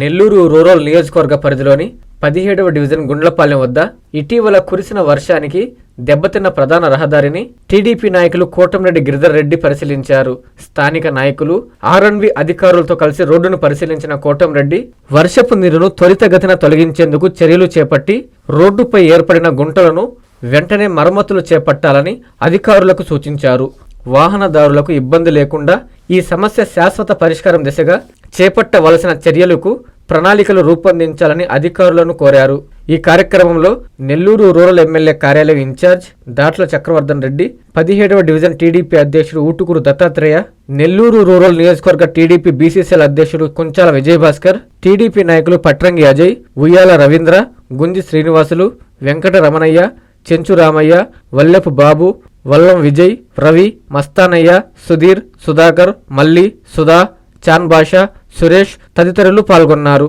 Nellore rural నియోజకవర్గ పరిధిలోని పదిహేడవ డివిజన్ గుండ్లపాలెం వద్ద ఇటీవల కురిసిన వర్షానికి దెబ్బతిన్న ప్రధాన రహదారిని టీడీపీ నాయకులు కోటంరెడ్డి గిరిధర్ రెడ్డి పరిశీలించారు. స్థానిక నాయకులు ఆర్ఎన్బి అధికారులతో కలిసి రోడ్డును పరిశీలించిన కోటంరెడ్డి వర్షపు నీరును త్వరితగతిన తొలగించేందుకు చర్యలు చేపట్టి రోడ్డుపై ఏర్పడిన గుంటలను వెంటనే మరమ్మతులు చేపట్టాలని అధికారులకు సూచించారు. వాహనదారులకు ఇబ్బంది లేకుండా ఈ సమస్య శాశ్వత పరిష్కారం దిశగా చేపట్టవలసిన చర్యలకు ప్రణాళికలు రూపొందించాలని అధికారులను కోరారు. ఈ కార్యక్రమంలో నెల్లూరు రూరల్ ఎమ్మెల్యే కార్యాలయం ఇన్ఛార్జ్ దాట్ల చక్రవర్ధన్ రెడ్డి పదిహేడవ డివిజన్ టీడీపీ అధ్యక్షుడు ఊటుకూరు దత్తాత్రేయ నెల్లూరు రూరల్ నియోజకవర్గ టీడీపీ బీసీసీఎల్ అధ్యక్షుడు కుంచాల విజయభాస్కర్ టీడీపీ నాయకులు పట్రంగి అజయ్ ఉయ్యాల రవీంద్ర గుంజి శ్రీనివాసులు వెంకట రమణయ్య చెంచు రామయ్య వల్లెపు బాబు వల్లం విజయ్ రవి మస్తానయ్య సుధీర్ సుధాకర్ మల్లి సుధా చాన్ బాషా సురేష్ తదితరులు పాల్గొన్నారు.